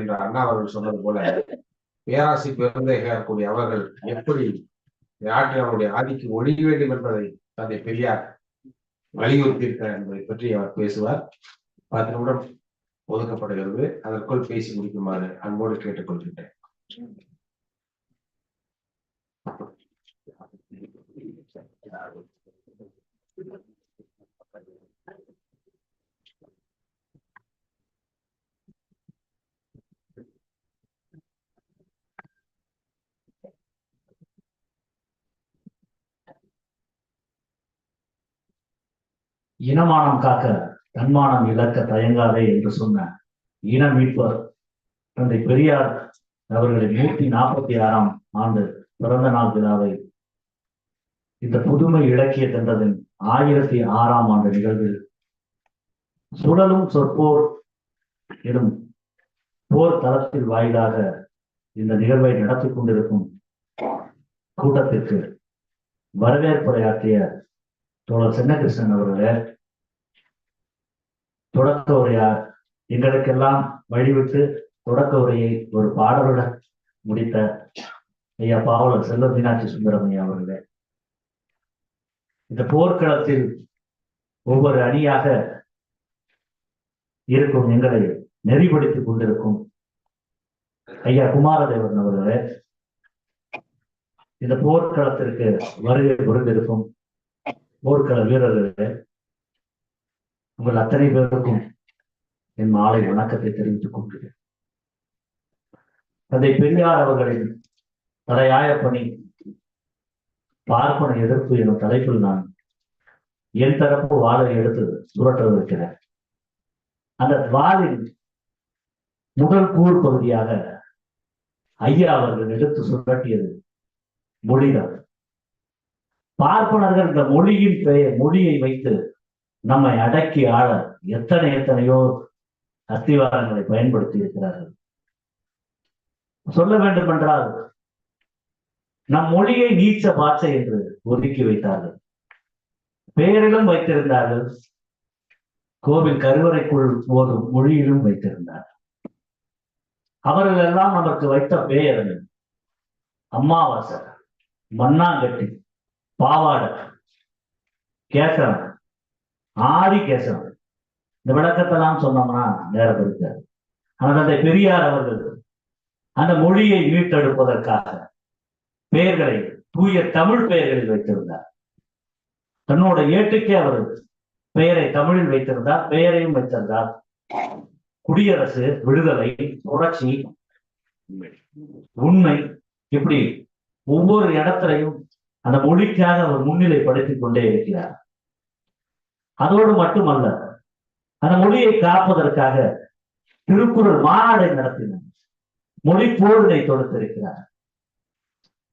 என்று அண்ணா அவர்கள் சொன்னது போல பேராசி பெருந்தையார் கூடிய அவர்கள் எப்படி நாட்டில் அவருடைய ஆதிக்கு ஒழிய வேண்டும் என்பதை தந்தை பெரியார் வலியுறுத்தியிருக்கிறார் என்பதை பற்றி அவர் பேசுவார். பத்து நிமிடம் ஒதுக்கப்படுகிறது. அதற்குள் பேசி முடிக்குமாறு அன்போடு கேட்டுக்கொள்கின்றேன். இனமானம் காக்க தன்மானம் இழக்க தயங்காதே என்று சொன்ன இன மீட்பர் தந்தை பெரியார் அவர்களின் நூத்தி நாற்பத்தி ஆறாம் ஆண்டு பிறந்த நாள் விழாவை இந்த புதுமை இலக்கிய தந்ததின் ஆயிரத்தி ஆறாம் ஆண்டு நிகழ்வில் சுடலும் சொற்போர் எனும் போர் தளத்தில் வாயிலாக இந்த நிகழ்வை நடத்தி கொண்டிருக்கும் கூட்டத்திற்கு வரவேற்புரையாற்றிய தோழர் சின்னகிருஷ்ணன் அவர்களே தொடக்க உரையார் எங்களுக்கெல்லாம் வழிவிட்டு தொடக்க உரையை ஒரு பாடலுடன் முடித்த ஐயா பாவலர் செல்வ மீனாட்சி சுந்தரமையா அவர்களே. இந்த போர்க்களத்தில் ஒவ்வொரு அணியாக இருக்கும் எங்களை நெறிப்படுத்திக் கொண்டிருக்கும் ஐயா குமாரதேவன் அவர்களே இந்த போர்க்களத்திற்கு வருகை புரிந்திருக்கும் போர்க்கள வீரர்களே உங்கள் அத்தனை பேருக்கும் என் மாலை வணக்கத்தை தெரிவித்துக் கொள்கிறேன். தந்தை பெரியார் அவர்களின் தலையாய பணி பார்ப்பன எதிர்ப்பு எனும் தலைப்பில் நான் என் தரப்பு வாழை எடுத்து சுரட்டவிருக்கிறேன் அந்த வாளின் முதல் கூழ் பகுதியாக ஐயா அவர்கள் எடுத்து சுரட்டியது மொழிதான். பார்ப்பனர்கள் இந்த மொழியின் பெயர் மொழியை வைத்து நம்மை அடக்கி ஆள எத்தனை எத்தனையோ அஸ்திவாரங்களை பயன்படுத்தி இருக்கிறார்கள். சொல்ல வேண்டும் என்றால் நம் மொழியை நீச்ச பாச்சை என்று ஒதுக்கி வைத்தார்கள். பெயரிலும் வைத்திருந்தார்கள். கோவில் கருவறைக்குள் போதும் மொழியிலும் வைத்திருந்தார் அவர்கள் எல்லாம் நமக்கு வைத்த பெயர்கள் அம்மாவாசை மண்ணாங்கட்டி. பாவாடை கேசவன் ஆதி கேசவன் இந்த விளக்கத்தெல்லாம் சொன்னோம்னா நேரம் இருக்காது. ஆனால் அந்த பெரியார் அவர்கள் அந்த மொழியை மீட்டெடுப்பதற்காக பெயர்களை தூய தமிழ் பெயர்களில் வைத்திருந்தார். தன்னோட ஏட்டுக்கே அவர் பெயரை தமிழில் வைத்திருந்தார் பெயரையும் வைத்திருந்தார். குடியரசு விடுதலை புரட்சி உண்மை. இப்படி ஒவ்வொரு இடத்துலையும் அந்த மொழிக்காக அவர் முன்னிலைப்படுத்திக் கொண்டே இருக்கிறார். அதோடு மட்டுமல்ல அந்த மொழியை காப்பதற்காக திருக்குறள் மாநாடை நடத்தினார். மொழி போரினை தொடுத்திருக்கிறார்.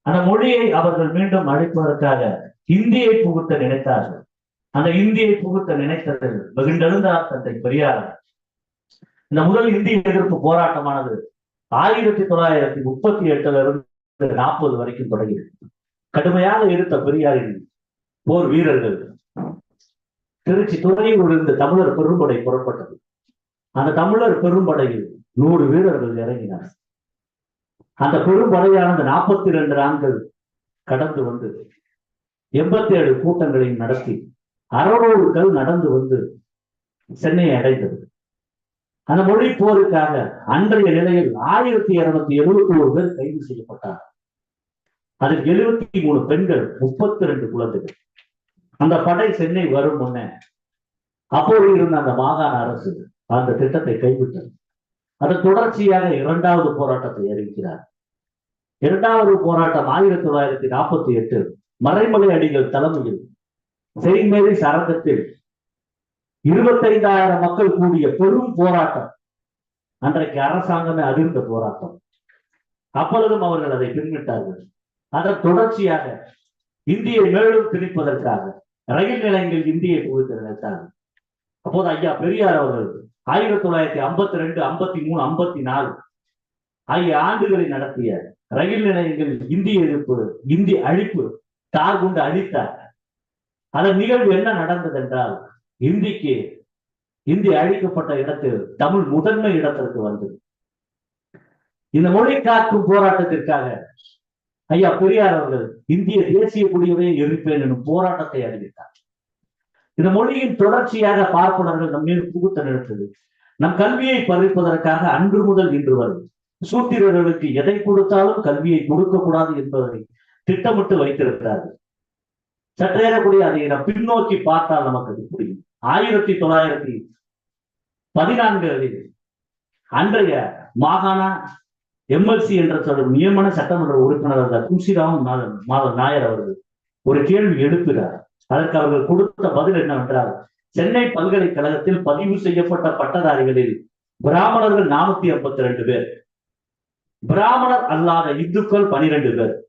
அந்த மொழியை அவர்கள் மீண்டும் அழிப்பதற்காக இந்தியை புகுத்த நினைத்தார்கள். அந்த இந்தியை புகுத்த நினைத்ததில் வெகுண்டெழுந்தார் தந்தை பெரியார். இந்த முதல் இந்திய எதிர்ப்பு போராட்டமானது ஆயிரத்தி தொள்ளாயிரத்தி முப்பத்தி எட்டுல இருந்து நாற்பது வரைக்கும் தொடங்கியது. கடுமையாக இருந்த பெரியாரின் போர் வீரர்கள். திருச்சி துறையூர் இருந்த தமிழர் பெரும்படை புறப்பட்டது. அந்த தமிழர் பெரும்படையில் நூறு வீரர்கள் இறங்கினார். அந்த பெரும்படையானது நாற்பத்தி இரண்டு ஆண்கள் கடந்து வந்து எண்பத்தி ஏழு கூட்டங்களையும் நடத்தி அறநூறுகள் நடந்து வந்து சென்னையை அடைந்தது. அந்த மொழி போருக்காக அன்றைய நிலையில் ஆயிரத்தி இருநூத்தி எழுபத்தி ஒரு பேர் கைது செய்யப்பட்டார் அதில் எழுபத்தி மூணு பெண்கள் முப்பத்தி ரெண்டு குழந்தைகள். அந்த படை சென்னை வரும் முன்னே அப்போது இருந்த அந்த மாகாண அரசு அந்த திட்டத்தை கைவிட்டது. அதன் தொடர்ச்சியாக இரண்டாவது போராட்டத்தை அறிவிக்கிறார். இரண்டாவது போராட்டம் ஆயிரத்தி தொள்ளாயிரத்தி நாற்பத்தி எட்டு மறைமலை அடிகள் தலைமையில் செய்மேரி சரங்கத்தில் இருபத்தைந்தாயிரம் மக்கள் கூடிய பெரும் போராட்டம். அன்றைக்கு அரசாங்கமே அதிர்ந்த போராட்டம். அப்பொழுதும் அவர்கள் அதை பின்விட்டார்கள் அதன் தொடர்ச்சியாக இந்தியை மேலும் திணிப்பதற்காக ரயில் நிலையங்கள் இந்தியை புகுத்த அப்போது ஐயா பெரியார் அவர்கள் ஆயிரத்தி தொள்ளாயிரத்தி ஐம்பத்தி ரெண்டு ஐம்பத்தி மூணு ஐம்பத்தி நாலு ஆகிய ஆண்டுகளை நடத்திய ரயில் நிலையங்களில் இந்திய எதிர்ப்பு இந்திய அழிப்பு தார் கொண்டு அழித்தார். அதன் நிகழ்வு என்ன நடந்தது என்றால் இந்திக்கு இந்தி அழிக்கப்பட்ட இடத்தில் தமிழ் முதன்மை இடத்திற்கு வந்தது. இந்த மொழி காக்கும் போராட்டத்திற்காக ஐயா பெரியார் அவர்கள் இந்திய தேசிய கொடியவே எரிப்பேன் எனும் போராட்டத்தை அறிவித்தார். இந்த மொழியின் தொடர்ச்சியாக பார்ப்பனர்கள் நம் மீது புகுத்த நிறுத்தது. நம் கல்வியை பறிப்பதற்காக அன்று முதல் இன்று வரும் சூத்திரர்களுக்கு எதை கொடுத்தாலும் கல்வியை கொடுக்க கூடாது என்பதை திட்டமிட்டு வைத்திருக்கிறார்கள். சற்றேறக்கூடிய அதை நாம் பின்னோக்கி பார்த்தால் நமக்கு அது புரியும். ஆயிரத்தி தொள்ளாயிரத்தி பதினான்கு அன்றைய மாகாண எம்எல்சி என்ற சொல்லும் நியமன சட்டமன்ற உறுப்பினர் அந்த மாதன் மாதன் நாயர் அவர்கள் ஒரு கேள்வி எழுப்புகிறார் அதற்கு அவர்கள் கொடுத்த பதில் என்னவென்றால் சென்னை பல்கலைக்கழகத்தில் பதிவு செய்யப்பட்ட பட்டதாரிகளில் பிராமணர்கள் நானூத்தி ஐம்பத்தி ரெண்டு பேர் பிராமணர் அல்லாத இந்துக்கள் பனிரெண்டு பேர்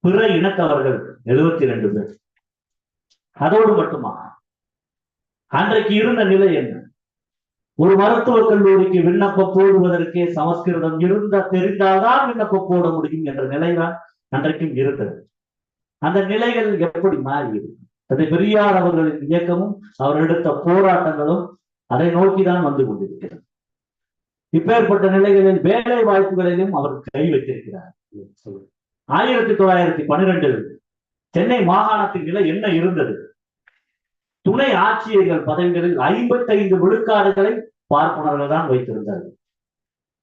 பிற இனத்தவர்கள் எழுபத்தி ரெண்டு பேர். அதோடு மட்டுமா? அன்றைக்கு இருந்த நிலை என்ன? ஒரு மருத்துவக் கல்லூரிக்கு விண்ணப்ப போடுவதற்கே சமஸ்கிருதம் இருந்த தெரிந்தால்தான் விண்ணப்ப போட முடியும் என்ற நிலைதான் அன்றைக்கும் இருந்தது அந்த நிலைகள் எப்படி மாறியது? அது பெரியார் அவர்களின் இயக்கமும் அவர் எடுத்த போராட்டங்களும் அதை நோக்கிதான் வந்து கொண்டிருக்கிறது. இப்பேற்பட்ட நிலைகளில் வேலை வாய்ப்புகளிலும் அவர் கை வைத்திருக்கிறார். ஆயிரத்தி தொள்ளாயிரத்தி பன்னிரெண்டில் சென்னை மாகாணத்தின் நிலை என்ன இருந்தது? துணை ஆட்சியர்கள் பதவிகளில் ஐம்பத்தைந்து விழுக்காடுகளை பார்ப்பனர்கள் தான் வைத்திருந்தார்கள்.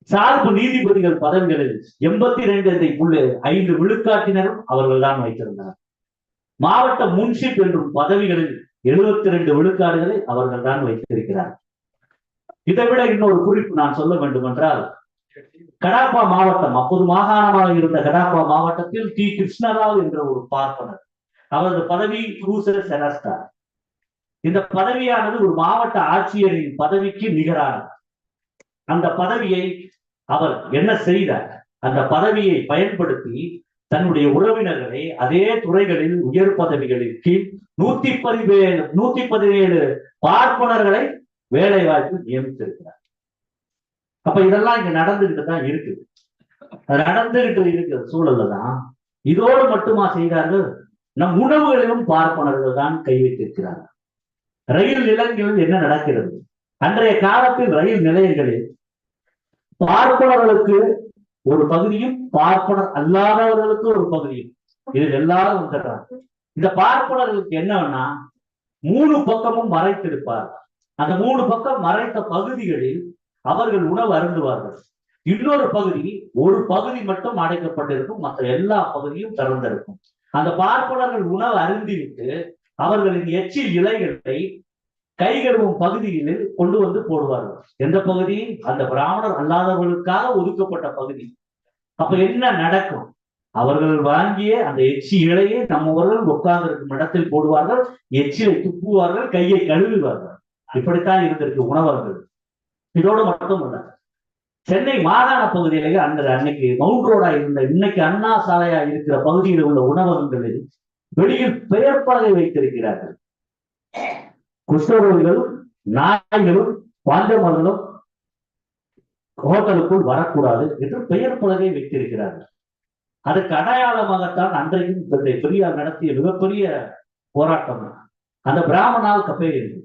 சார்பு நீதிபதிகள் பதவிகளில் எண்பத்தி ரெண்டு புள்ளி ஐந்து விழுக்காட்டினரும் அவர்கள் தான் வைத்திருந்தார் மாவட்ட முன்ஷிப் என்றும் பதவிகளில் எழுபத்தி ரெண்டு விழுக்காடுகளை அவர்கள் தான் வைத்திருக்கிறார் இதை விட இன்னொரு குறிப்பு நான் சொல்ல வேண்டும் என்றால் கடாப்பா மாவட்டம் அப்போது மாகாணமாக இருந்த கடாப்பா மாவட்டத்தில் டி கிருஷ்ணராவ் என்ற ஒரு பார்ப்பனர் அவரது பதவி குரூசர் செனஸ்டார். இந்த பதவியானது ஒரு மாவட்ட ஆட்சியரின் பதவிக்கு நிகரானது. அந்த பதவியை அவர் என்ன செய்தார்? அந்த பதவியை பயன்படுத்தி தன்னுடைய உறவினர்களை அதே துறைகளில் உயர் பதவிகளின் கீழ் நூத்தி பதிவேழு நூத்தி பதினேழு பார்ப்பனர்களை வேலை வாய்ப்பு நியமித்திருக்கிறார். அப்ப இதெல்லாம் இங்க நடந்துகிட்டு தான் இருக்குது. நடந்துகிட்டு இருக்கிற சூழல்ல தான் இதோடு மட்டுமா செய்தார்கள்? நம் உணவுகளிலும் பார்ப்பனர்கள் தான் கை வைத்திருக்கிறார்கள் ரயில் நிலையங்களில் என்ன நடக்கிறது? அன்றைய காலத்தில் ரயில் நிலையங்களில் பார்ப்பனர்களுக்கு ஒரு பகுதியும் பார்ப்பனர் அல்லாதவர்களுக்கு ஒரு பகுதியும். இதில் எல்லாரும் வந்துடுறாங்க. இந்த பார்ப்பனர்களுக்கு என்னன்னா மூணு பக்கமும் மறைத்திருப்பார். அந்த மூணு பக்கம் மறைத்த பகுதிகளில் அவர்கள் உணவு அருந்துவார்கள். இன்னொரு பகுதி ஒரு பகுதி மட்டும் அடைக்கப்பட்டிருக்கும். மற்ற எல்லா பகுதியும் திறந்திருக்கும். அந்த பார்ப்பனர்கள் உணவு அருந்திவிட்டு அவர்களின் எச்சில் இலைகளை கை கழுவும் கொண்டு வந்து போடுவார்கள். எந்த பகுதி? அந்த பிராமணர் அல்லாதவர்களுக்காக ஒதுக்கப்பட்ட பகுதி. அப்ப என்ன நடக்கும்? அவர்கள் வாங்கிய அந்த எச்சி இலையை நம்மவர்கள் உட்கார்ந்து இருக்கும் இடத்தில் போடுவார்கள். எச்சிலை துப்புவார்கள் கையை கழுவுவார்கள். இப்படித்தான் இருந்திருக்கு உணவர்கள். இதோடு மட்டுமல்ல சென்னை மாகாண பகுதியிலேயே அந்த அன்னைக்கு மவுண்ட் ரோடா இருந்த இன்னைக்கு அண்ணா சாலையா இருக்கிற பகுதியில் உள்ள உணவகங்களில் வெளியில் பெயர் பலகை வைத்திருக்கிறார்கள். குஷ்டரோகிகளும் நாய்களும் பாண்டவர்களும் ஹோட்டலுக்குள் வரக்கூடாது என்று பெயர் பலகை வைத்திருக்கிறார்கள். அதுக்கு அடையாளமாகத்தான் அன்றையும் தந்தை பெரியார் நடத்திய மிகப்பெரிய போராட்டம் அந்த பிராமணால் கப்பேறியது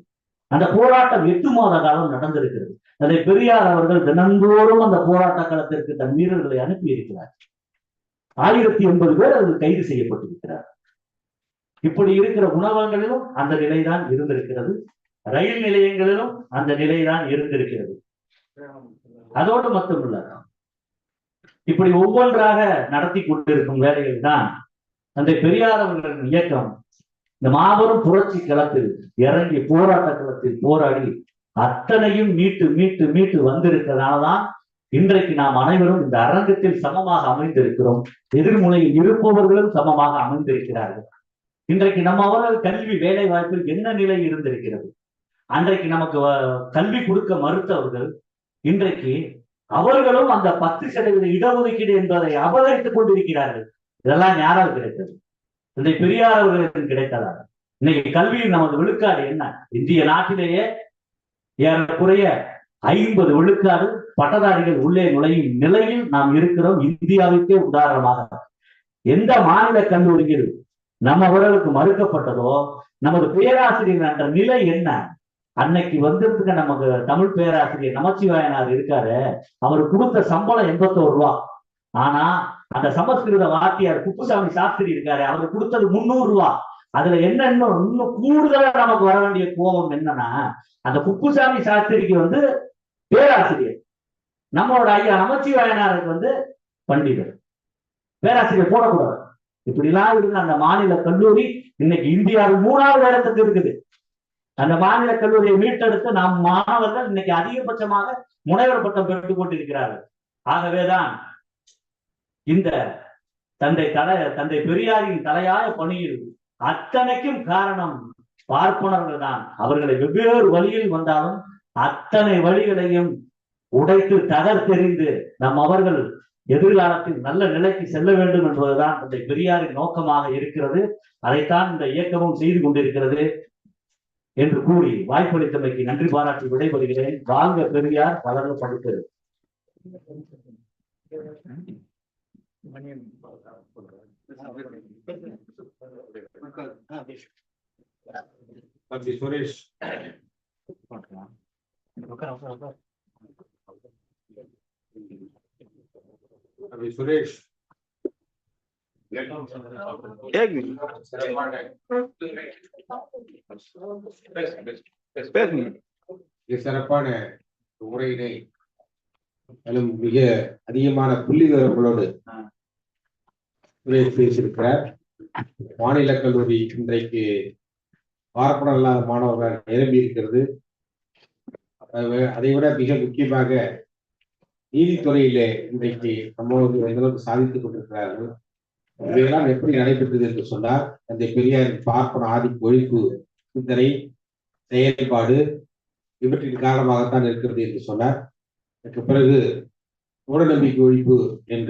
அந்த போராட்டம் எட்டு மாத காலம் நடந்திருக்கிறது. அதை பெரியார் அவர்கள் தினந்தோறும் அந்த போராட்ட காலத்திற்கு தன் வீரர்களை அனுப்பி இருக்கிறார் ஆயிரத்தி எண்பது பேர் அதில் கைது செய்யப்பட்டிருக்கிறார். இப்படி இருக்கிற உணவகங்களிலும் அந்த நிலைதான் இருந்திருக்கிறது. ரயில் நிலையங்களிலும் அந்த நிலைதான் இருந்திருக்கிறது. அதோடு மட்டுமல்ல இப்படி ஒவ்வொன்றாக நடத்தி கொண்டிருக்கும் வேலைகள் தான் அந்த பெரியார் அவர்களின் இயக்கம். இந்த மாபெரும் புரட்சி களத்தில் இறங்கி போராட்ட களத்தில் போராடி அத்தனையும் மீட்டு மீட்டு மீட்டு வந்திருக்கிறதுனாலதான் இன்றைக்கு நாம் அனைவரும் இந்த அரங்கத்தில் சமமாக அமைந்திருக்கிறோம். எதிர்முனையில் இருப்பவர்களும் சமமாக அமைந்திருக்கிறார்கள். இன்றைக்கு நம்ம அவர்கள் கல்வி வேலை வாய்ப்பில் என்ன நிலை இருந்திருக்கிறது? அன்றைக்கு நமக்கு கல்வி கொடுக்க மறுத்தவர்கள் இன்றைக்கு அவர்களும் அந்த பத்து சதவீத இடஒதுக்கீடு என்பதை அபகரித்துக் கொண்டிருக்கிறார்கள். இதெல்லாம் யாரால் கிடைத்தது? இந்த பெரியார் அவர்களுக்கு கிடைத்ததா? இன்னைக்கு கல்வியில் நமது விழுக்காடு என்ன? இந்திய நாட்டிலேயே ஏறக்குறைய ஐம்பது விழுக்காடு பட்டதாரிகள் உள்ளே நுழையும் நிலையில் நாம் இருக்கிறோம். இந்தியாவுக்கே உதாரணமாக. எந்த மாநில கல்லூரியில் நம்ம உறவுக்கு மறுக்கப்பட்டதோ நமது பேராசிரியர் என்ற நிலை என்ன? அன்னைக்கு வந்திருக்க நமக்கு தமிழ் பேராசிரியர் நமச்சிவாயனார் இருக்காரு. அவர் கொடுத்த சம்பளம் எண்பத்தோரு ரூபா. ஆனா அந்த சமஸ்கிருத வாத்தியார் குப்புசாமி சாஸ்திரி இருக்காரு. அவர் கொடுத்தது முந்நூறு ரூபா. அதுல என்ன இன்னும் இன்னும் கூடுதலா நமக்கு வர வேண்டிய கோபம் என்னன்னா அந்த குப்புசாமி சாஸ்திரிக்கு வந்து பேராசிரியர். நம்மளோட ஐயா நமச்சிவாயனாருக்கு வந்து பண்டிதர். பேராசிரியர் போடக்கூடாது. இப்படிலாம் இருந்த அந்த மாநில கல்லூரி. இன்னைக்கு இந்தியாவில் மூணாவது இடத்துக்கு இருக்குது. அந்த மாநில கல்லூரியை மீட்டெடுத்து நம் மாணவர்கள் இன்னைக்கு அதிகபட்சமாக முனைவர் பட்டம் பெற்றுக் கொண்டிருக்கிறார்கள். ஆகவேதான் இந்த தந்தை தலை தந்தை பெரியாரின் தலையாய பணியில் அத்தனைக்கும் காரணம் பார்ப்பனர்கள் தான் அவர்களை வெவ்வேறு வழியில் வந்தாலும் அத்தனை வழிகளையும் உடைத்து தகர்த்தெறிந்து நம் அவர்கள் எதிர்காலத்தில் நல்ல நிலைக்கு செல்ல வேண்டும் என்பதுதான் தந்தை பெரியாரின் நோக்கமாக இருக்கிறது. அதைத்தான் இந்த இயக்கமும் செய்து கொண்டிருக்கிறது என்று கூறி வாய்ப்பளித்தமைக்கு நன்றி பாராட்டி விடைபெறுகிறேன். வாழ்க பெரியார் வளர்ந்து படித்தது சுரேஷ். சுரேஷ் એક சிறப்பான உரையினை மேலும் மிக அதிகமான புள்ளி விவரங்களோடு சுரேஷ் பேசியிருக்கிறார். மாநில கல்லூரி இன்றைக்கு பார்ப்பனம் இல்லாத மாணவர்கள் நிரம்பி இருக்கிறது அதை விட மிக முக்கியமாக நீதித்துறையிலே இன்றைக்கு நம்மளோடு எந்த அளவுக்கு சாதித்துக் கொண்டிருக்கிறார்கள் இவையெல்லாம் எப்படி நடைபெற்றது என்று சொன்னால் அந்த பெரியாரின் பார்ப்பன ஆதி ஒழிப்பு சிந்தனை செயல்பாடு இவற்றின் காரணமாகத்தான் இருக்கிறது என்று சொன்னார் அதற்கு பிறகு மூடநம்பிக்கை ஒழிப்பு என்று